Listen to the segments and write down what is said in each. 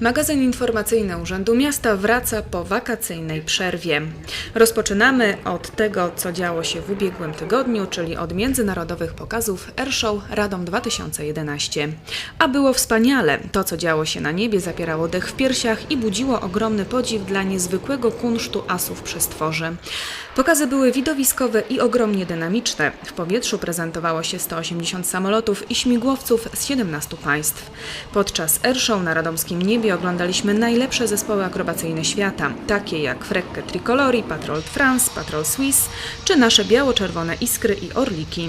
Magazyn informacyjny Urzędu Miasta wraca po wakacyjnej przerwie. Rozpoczynamy od tego, co działo się w ubiegłym tygodniu, czyli od międzynarodowych pokazów Airshow Radom 2011. A było wspaniale. To, co działo się na niebie, zapierało dech w piersiach i budziło ogromny podziw dla niezwykłego kunsztu asów przestworzy. Pokazy były widowiskowe i ogromnie dynamiczne. W powietrzu prezentowało się 180 samolotów i śmigłowców z 17 państw. Podczas Airshow na radomskim niebie oglądaliśmy najlepsze zespoły akrobacyjne świata, takie jak Frekke Tricolori, Patrol France, Patrol Suisse czy nasze biało-czerwone Iskry i Orliki.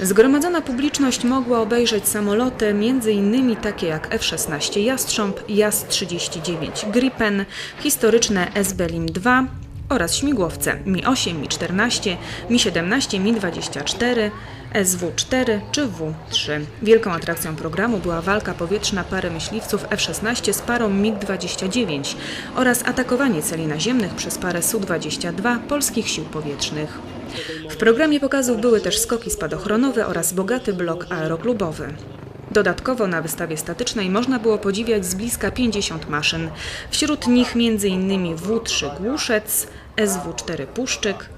Zgromadzona publiczność mogła obejrzeć samoloty m.in. takie jak F-16 Jastrząb, JAS-39 Gripen, historyczne SB-LIM 2 oraz śmigłowce Mi-8, Mi-14, Mi-17, Mi-24, SW-4 czy W-3. Wielką atrakcją programu była walka powietrzna pary myśliwców F-16 z parą MiG-29 oraz atakowanie celi naziemnych przez parę Su-22 polskich sił powietrznych. W programie pokazów były też skoki spadochronowe oraz bogaty blok aeroklubowy. Dodatkowo na wystawie statycznej można było podziwiać z bliska 50 maszyn. Wśród nich m.in. W-3 Głuszec, SW-4 Puszczyk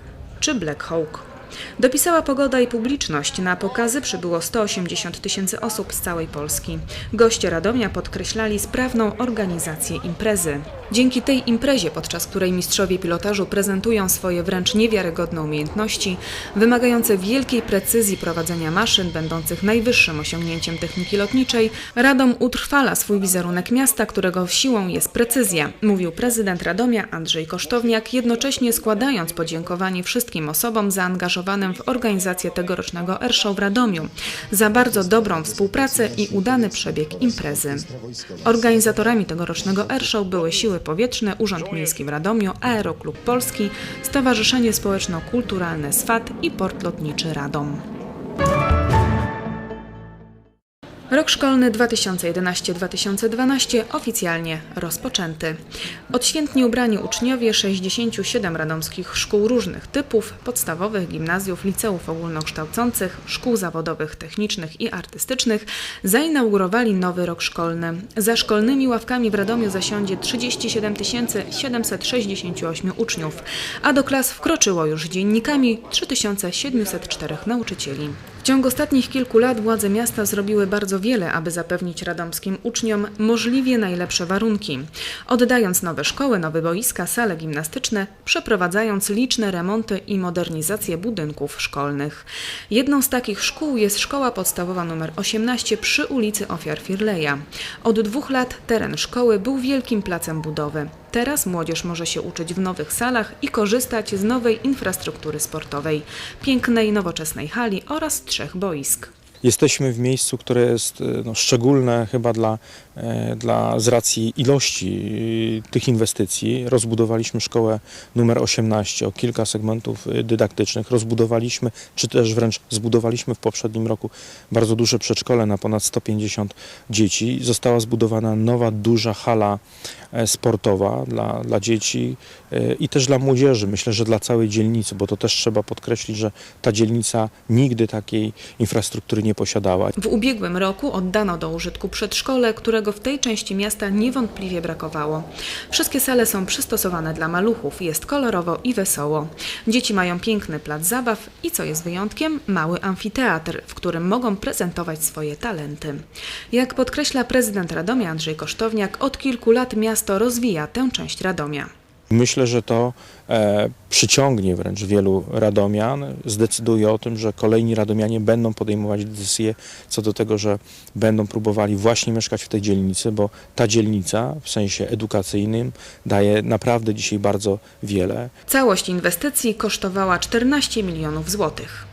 czy Black Hawk. Dopisała pogoda i publiczność. Na pokazy przybyło 180 tysięcy osób z całej Polski. Goście Radomia podkreślali sprawną organizację imprezy. Dzięki tej imprezie, podczas której mistrzowie pilotażu prezentują swoje wręcz niewiarygodne umiejętności, wymagające wielkiej precyzji prowadzenia maszyn, będących najwyższym osiągnięciem techniki lotniczej, Radom utrwala swój wizerunek miasta, którego siłą jest precyzja, mówił prezydent Radomia Andrzej Kosztowniak, jednocześnie składając podziękowanie wszystkim osobom zaangażowanym w organizację tegorocznego Airshow w Radomiu za bardzo dobrą współpracę i udany przebieg imprezy. Organizatorami tegorocznego Airshow były Siły Powietrzne, Urząd Miejski w Radomiu, Aeroklub Polski, Stowarzyszenie Społeczno-Kulturalne SWAT i Port Lotniczy Radom. Rok szkolny 2011-2012 oficjalnie rozpoczęty. Odświętnie ubrani uczniowie 67 radomskich szkół różnych typów, podstawowych, gimnazjów, liceów ogólnokształcących, szkół zawodowych, technicznych i artystycznych zainaugurowali nowy rok szkolny. Za szkolnymi ławkami w Radomiu zasiądzie 37 768 uczniów, a do klas wkroczyło już dziennikami 3704 nauczycieli. Ciągu ostatnich kilku lat władze miasta zrobiły bardzo wiele, aby zapewnić radomskim uczniom możliwie najlepsze warunki. Oddając nowe szkoły, nowe boiska, sale gimnastyczne, przeprowadzając liczne remonty i modernizację budynków szkolnych. Jedną z takich szkół jest szkoła podstawowa nr 18 przy ulicy Ofiar Firleja. Od dwóch lat teren szkoły był wielkim placem budowy. Teraz młodzież może się uczyć w nowych salach i korzystać z nowej infrastruktury sportowej, pięknej, nowoczesnej hali oraz trzech boisk. Jesteśmy w miejscu, które jest e, no, szczególne chyba dla, e, dla z racji ilości e, tych inwestycji. Rozbudowaliśmy szkołę numer 18 o kilka segmentów dydaktycznych. Rozbudowaliśmy, czy też wręcz zbudowaliśmy w poprzednim roku bardzo duże przedszkole na ponad 150 dzieci. Została zbudowana nowa, duża hala sportowa dla, dla dzieci i też dla młodzieży. Myślę, że dla całej dzielnicy, bo to też trzeba podkreślić, że ta dzielnica nigdy takiej infrastruktury nie posiadała. W ubiegłym roku oddano do użytku przedszkole, którego w tej części miasta niewątpliwie brakowało. Wszystkie sale są przystosowane dla maluchów, jest kolorowo i wesoło. Dzieci mają piękny plac zabaw i co jest wyjątkiem, mały amfiteatr, w którym mogą prezentować swoje talenty. Jak podkreśla prezydent Radomia Andrzej Kosztowniak, od kilku lat miasto rozwija tę część Radomia. Myślę, że to e, przyciągnie wręcz wielu radomian, zdecyduje o tym, że kolejni radomianie będą podejmować decyzje co do tego, że będą próbowali właśnie mieszkać w tej dzielnicy, bo ta dzielnica w sensie edukacyjnym daje naprawdę dzisiaj bardzo wiele. Całość inwestycji kosztowała 14 milionów złotych.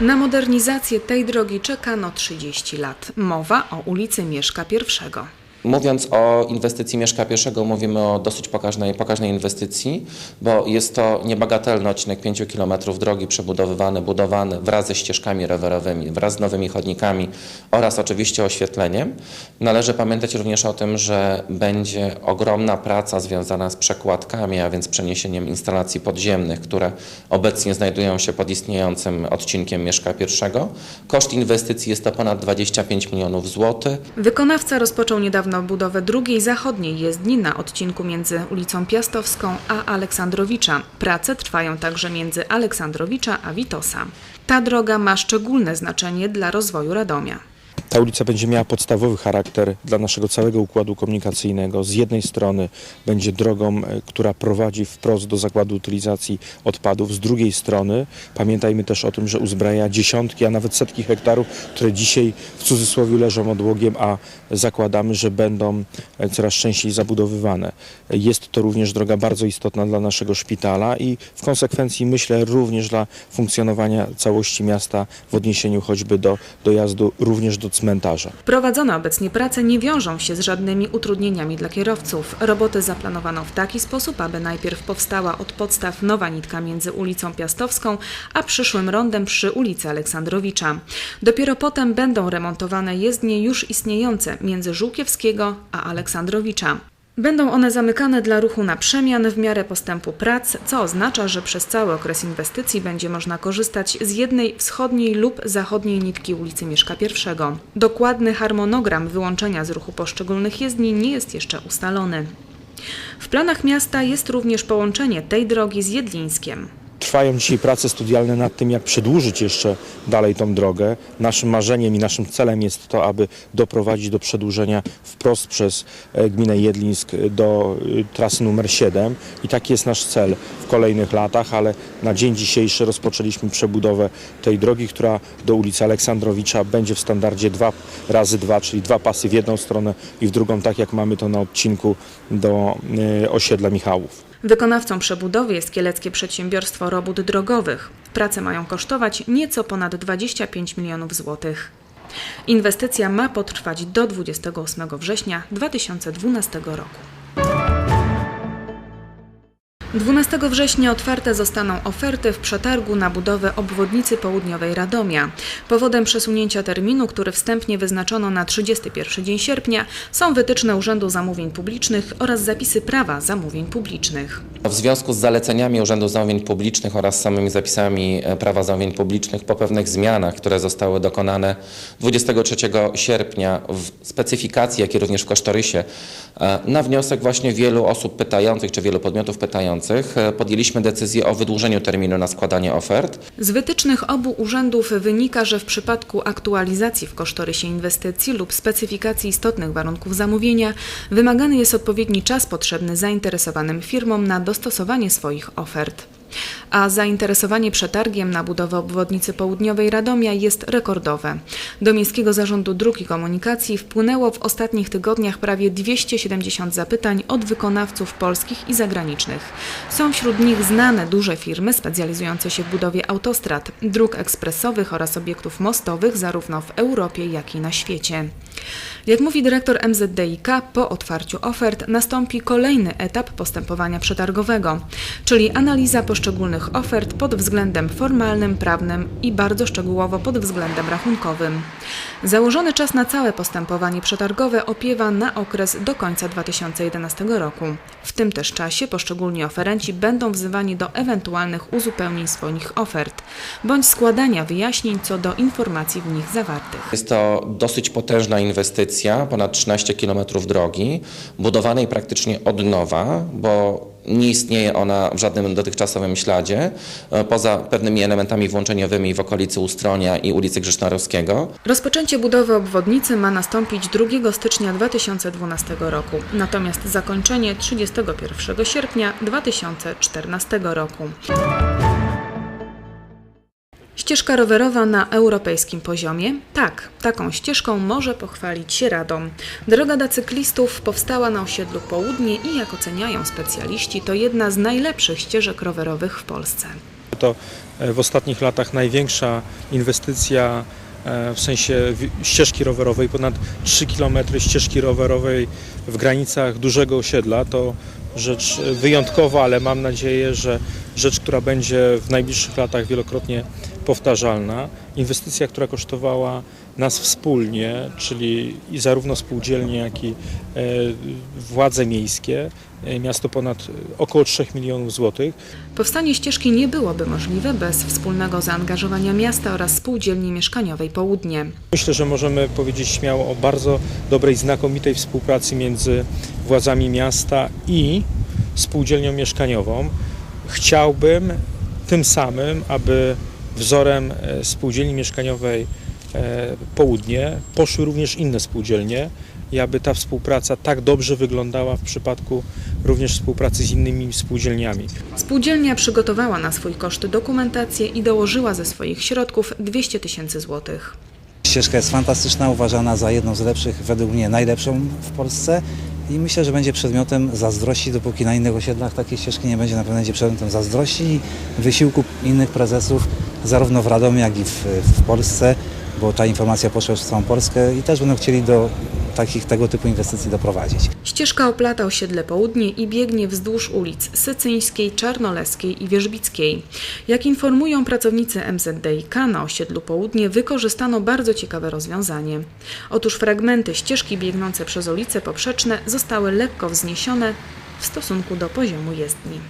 Na modernizację tej drogi czekano 30 lat. Mowa o ulicy Mieszka I. Mówiąc o inwestycji Mieszka Pierwszego, mówimy o dosyć pokaźnej, pokaźnej inwestycji, bo jest to niebagatelny odcinek 5 km drogi przebudowywany, budowany wraz ze ścieżkami rowerowymi, wraz z nowymi chodnikami oraz oczywiście oświetleniem. Należy pamiętać również o tym, że będzie ogromna praca związana z przekładkami, a więc przeniesieniem instalacji podziemnych, które obecnie znajdują się pod istniejącym odcinkiem Mieszka Pierwszego. Koszt inwestycji jest to ponad 25 milionów złotych. Wykonawca rozpoczął niedawno budowę drugiej zachodniej jezdni na odcinku między ulicą Piastowską a Aleksandrowicza. Prace trwają także między Aleksandrowicza a Witosa. Ta droga ma szczególne znaczenie dla rozwoju Radomia. Ta ulica będzie miała podstawowy charakter dla naszego całego układu komunikacyjnego. Z jednej strony będzie drogą, e, która prowadzi wprost do zakładu utylizacji odpadów, z drugiej strony pamiętajmy też o tym, że uzbraja dziesiątki, a nawet setki hektarów, które dzisiaj w cudzysłowie leżą odłogiem, a zakładamy, że będą e, coraz częściej zabudowywane. Jest to również droga bardzo istotna dla naszego szpitala i w konsekwencji myślę również dla funkcjonowania całości miasta w odniesieniu choćby do dojazdu również do cmentarza. Prowadzone obecnie prace nie wiążą się z żadnymi utrudnieniami dla kierowców. Roboty zaplanowano w taki sposób, aby najpierw powstała od podstaw nowa nitka między ulicą Piastowską a przyszłym rondem przy ulicy Aleksandrowicza. Dopiero potem będą remontowane jezdnie już istniejące między Żółkiewskiego a Aleksandrowicza. Będą one zamykane dla ruchu na przemian w miarę postępu prac, co oznacza, że przez cały okres inwestycji będzie można korzystać z jednej wschodniej lub zachodniej nitki ulicy Mieszka I. Dokładny harmonogram wyłączenia z ruchu poszczególnych jezdni nie jest jeszcze ustalony. W planach miasta jest również połączenie tej drogi z Jedlińskiem. Trwają dzisiaj prace studialne nad tym, jak przedłużyć jeszcze dalej tą drogę. Naszym marzeniem i naszym celem jest to, aby doprowadzić do przedłużenia wprost przez e, gminę Jedlińsk do e, trasy numer 7 i taki jest nasz cel w kolejnych latach, ale na dzień dzisiejszy rozpoczęliśmy przebudowę tej drogi, która do ulicy Aleksandrowicza będzie w standardzie 2 razy 2, czyli dwa pasy w jedną stronę i w drugą, tak jak mamy to na odcinku do e, osiedla Michałów. Wykonawcą przebudowy jest kieleckie przedsiębiorstwo robót drogowych. Prace mają kosztować nieco ponad 25 milionów złotych. Inwestycja ma potrwać do 28 września 2012 roku. 12 września otwarte zostaną oferty w przetargu na budowę obwodnicy południowej Radomia. Powodem przesunięcia terminu, który wstępnie wyznaczono na 31 dzień sierpnia, są wytyczne Urzędu Zamówień Publicznych oraz zapisy prawa zamówień publicznych. W związku z zaleceniami Urzędu Zamówień Publicznych oraz samymi zapisami e, prawa zamówień publicznych po pewnych zmianach, które zostały dokonane 23 sierpnia w specyfikacji, jak i również w kosztorysie, e, na wniosek właśnie wielu osób pytających, czy wielu podmiotów pytających, e, podjęliśmy decyzję o wydłużeniu terminu na składanie ofert. Z wytycznych obu urzędów wynika, że w przypadku aktualizacji w kosztorysie inwestycji lub specyfikacji istotnych warunków zamówienia wymagany jest odpowiedni czas potrzebny zainteresowanym firmom na dostosowanie swoich ofert. A zainteresowanie przetargiem na budowę obwodnicy południowej Radomia jest rekordowe. Do Miejskiego Zarządu Dróg i Komunikacji wpłynęło w ostatnich tygodniach prawie 270 zapytań od wykonawców polskich i zagranicznych. Są wśród nich znane duże firmy specjalizujące się w budowie autostrad, dróg ekspresowych oraz obiektów mostowych zarówno w Europie, jak i na świecie. Jak mówi dyrektor MZDiK, po otwarciu ofert nastąpi kolejny etap postępowania przetargowego, czyli analiza poszczególnych ofert pod względem formalnym, prawnym i bardzo szczegółowo pod względem rachunkowym. Założony czas na całe postępowanie przetargowe opiewa na okres do końca 2011 roku. W tym też czasie poszczególni oferenci będą wzywani do ewentualnych uzupełnień swoich ofert bądź składania wyjaśnień co do informacji w nich zawartych. Jest to dosyć potężna inwestycja, ponad 13 km drogi, budowanej praktycznie od nowa, bo nie istnieje ona w żadnym dotychczasowym śladzie, e, poza pewnymi elementami włączeniowymi w okolicy Ustronia i ulicy Grzesznorowskiego. Rozpoczęcie budowy obwodnicy ma nastąpić 2 stycznia 2012 roku, natomiast zakończenie 31 sierpnia 2014 roku. Ścieżka rowerowa na europejskim poziomie? Tak, taką ścieżką może pochwalić się Radom. Droga dla cyklistów powstała na osiedlu Południe i jak oceniają specjaliści, to jedna z najlepszych ścieżek rowerowych w Polsce. To e, w ostatnich latach największa inwestycja e, w sensie ścieżki rowerowej, ponad 3 km ścieżki rowerowej w granicach dużego osiedla. To rzecz wyjątkowa, ale mam nadzieję, że rzecz, która będzie w najbliższych latach wielokrotnie powtarzalna. Inwestycja, która kosztowała nas wspólnie, czyli i zarówno spółdzielnie, jak i e, władze miejskie, e, miasto ponad e, około 3 milionów złotych. Powstanie ścieżki nie byłoby możliwe bez wspólnego zaangażowania miasta oraz spółdzielni mieszkaniowej Południe. Myślę, że możemy powiedzieć śmiało o bardzo dobrej, znakomitej współpracy między władzami miasta i spółdzielnią mieszkaniową. Chciałbym tym samym, aby wzorem e, spółdzielni mieszkaniowej e, Południe poszły również inne spółdzielnie i aby ta współpraca tak dobrze wyglądała w przypadku również współpracy z innymi spółdzielniami. Spółdzielnia przygotowała na swój koszt dokumentację i dołożyła ze swoich środków 200 tysięcy złotych. Ścieżka jest fantastyczna, uważana za jedną z lepszych, według mnie najlepszą w Polsce i myślę, że będzie przedmiotem zazdrości, dopóki na innych osiedlach takiej ścieżki nie będzie, na pewno będzie przedmiotem zazdrości i wysiłku innych prezesów, zarówno w Radomiu, jak i w, w Polsce, bo ta informacja poszła już w całą Polskę i też będą chcieli do takich tego typu inwestycji doprowadzić. Ścieżka oplata osiedle Południe i biegnie wzdłuż ulic Sycyńskiej, Czarnoleskiej i Wierzbickiej. Jak informują pracownicy MZDiK, na osiedlu Południe wykorzystano bardzo ciekawe rozwiązanie. Otóż fragmenty ścieżki biegnące przez ulice poprzeczne zostały lekko wzniesione w stosunku do poziomu jezdni.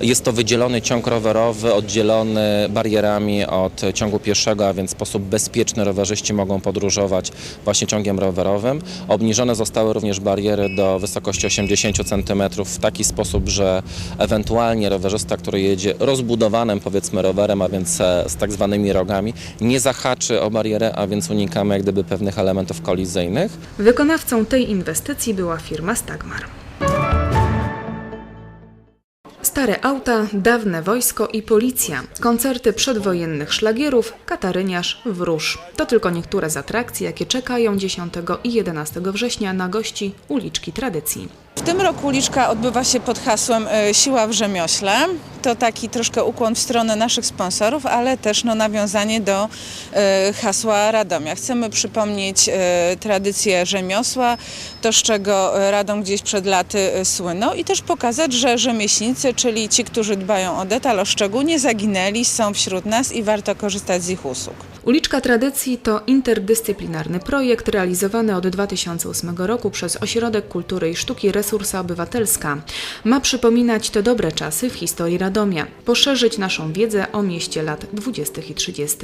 Jest to wydzielony ciąg rowerowy, oddzielony barierami od ciągu pieszego, a więc w sposób bezpieczny rowerzyści mogą podróżować właśnie ciągiem rowerowym. Obniżone zostały również bariery do wysokości 80 cm w taki sposób, że ewentualnie rowerzysta, który jedzie rozbudowanym powiedzmy rowerem, a więc e, z tak zwanymi rogami, nie zahaczy o barierę, a więc unikamy jak gdyby pewnych elementów kolizyjnych. Wykonawcą tej inwestycji była firma Stagmar. Stare auta, dawne wojsko i policja, koncerty przedwojennych szlagierów, Kataryniarz, Wróż. To tylko niektóre z atrakcji, jakie czekają 10 i 11 września na gości uliczki tradycji. W tym roku uliczka odbywa się pod hasłem e, Siła w rzemiośle. To taki troszkę ukłon w stronę naszych sponsorów, ale też no, nawiązanie do e, hasła Radomia. Chcemy przypomnieć e, tradycję rzemiosła, to z czego Radom gdzieś przed laty słynął i też pokazać, że rzemieślnicy, czyli ci, którzy dbają o detal, o szczegół, nie zaginęli, są wśród nas i warto korzystać z ich usług. Uliczka Tradycji to interdyscyplinarny projekt realizowany od 2008 roku przez Ośrodek Kultury i Sztuki Resursa Obywatelska. Ma przypominać te dobre czasy w historii Radomia, poszerzyć naszą wiedzę o mieście lat 20. i 30.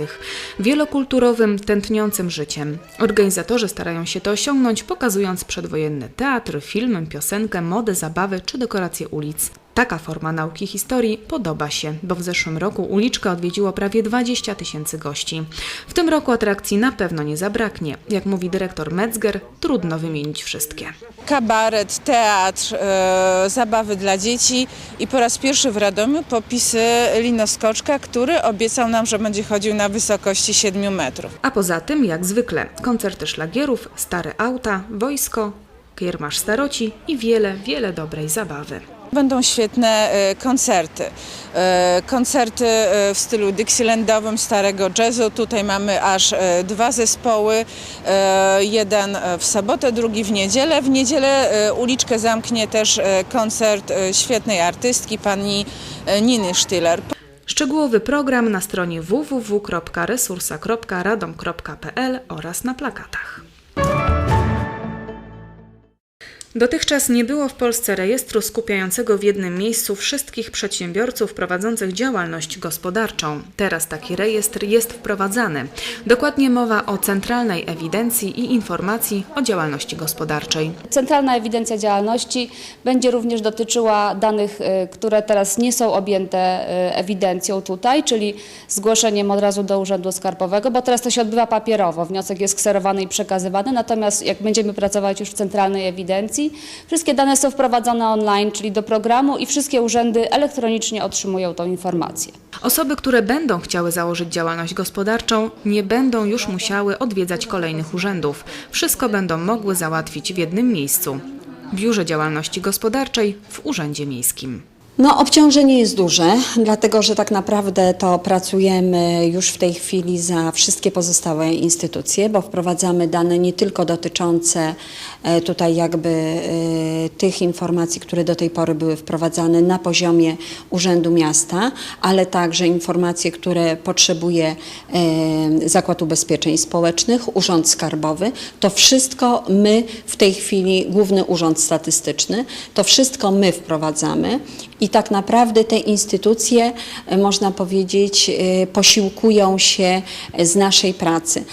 Wielokulturowym, tętniącym życiem. Organizatorzy starają się to osiągnąć, pokazując przedwojenny teatr, film, piosenkę, modę, zabawy czy dekoracje ulic. Taka forma nauki historii podoba się, bo w zeszłym roku uliczkę odwiedziło prawie 20 tysięcy gości. W tym roku atrakcji na pewno nie zabraknie. Jak mówi dyrektor Metzger, trudno wymienić wszystkie. kabaret, teatr, e, zabawy dla dzieci i po raz pierwszy w Radomiu popisy linoskoczka, który obiecał nam, że będzie chodził na wysokości 7 metrów. A poza tym, jak zwykle, koncerty szlagierów, stare auta, wojsko, kiermasz staroci i wiele, wiele dobrej zabawy. Będą świetne e, koncerty. E, Koncerty e, w stylu dixielandowym, starego jazzu. Tutaj mamy aż dwa zespoły. Jeden w sobotę, drugi w niedzielę. W niedzielę uliczkę zamknie też koncert świetnej artystki, pani Niny Sztyler. Szczegółowy program na stronie www.resursa.radom.pl oraz na plakatach. Dotychczas nie było w Polsce rejestru skupiającego w jednym miejscu wszystkich przedsiębiorców prowadzących działalność gospodarczą. Teraz taki rejestr jest wprowadzany. Dokładnie mowa o centralnej ewidencji i informacji o działalności gospodarczej. Centralna ewidencja działalności będzie również dotyczyła danych, y, które teraz nie są objęte y, ewidencją tutaj, czyli zgłoszeniem od razu do Urzędu Skarbowego, bo teraz to się odbywa papierowo. Wniosek jest kserowany i przekazywany, natomiast jak będziemy pracować już w centralnej ewidencji, wszystkie dane są wprowadzone online, czyli do programu i wszystkie urzędy elektronicznie otrzymują tą informację. Osoby, które będą chciały założyć działalność gospodarczą, nie będą już musiały odwiedzać kolejnych urzędów. Wszystko będą mogły załatwić w jednym miejscu biurze działalności gospodarczej w Urzędzie Miejskim. No, obciążenie jest duże, dlatego że tak naprawdę to pracujemy już w tej chwili za wszystkie pozostałe instytucje, bo wprowadzamy dane nie tylko dotyczące e, tutaj jakby e, tych informacji, które do tej pory były wprowadzane na poziomie Urzędu Miasta, ale także informacje, które potrzebuje e, Zakład Ubezpieczeń Społecznych, Urząd Skarbowy. To wszystko my w tej chwili, Główny Urząd Statystyczny, to wszystko my wprowadzamy i tak naprawdę te instytucje, e, można powiedzieć, e, posiłkują się z naszej pracy.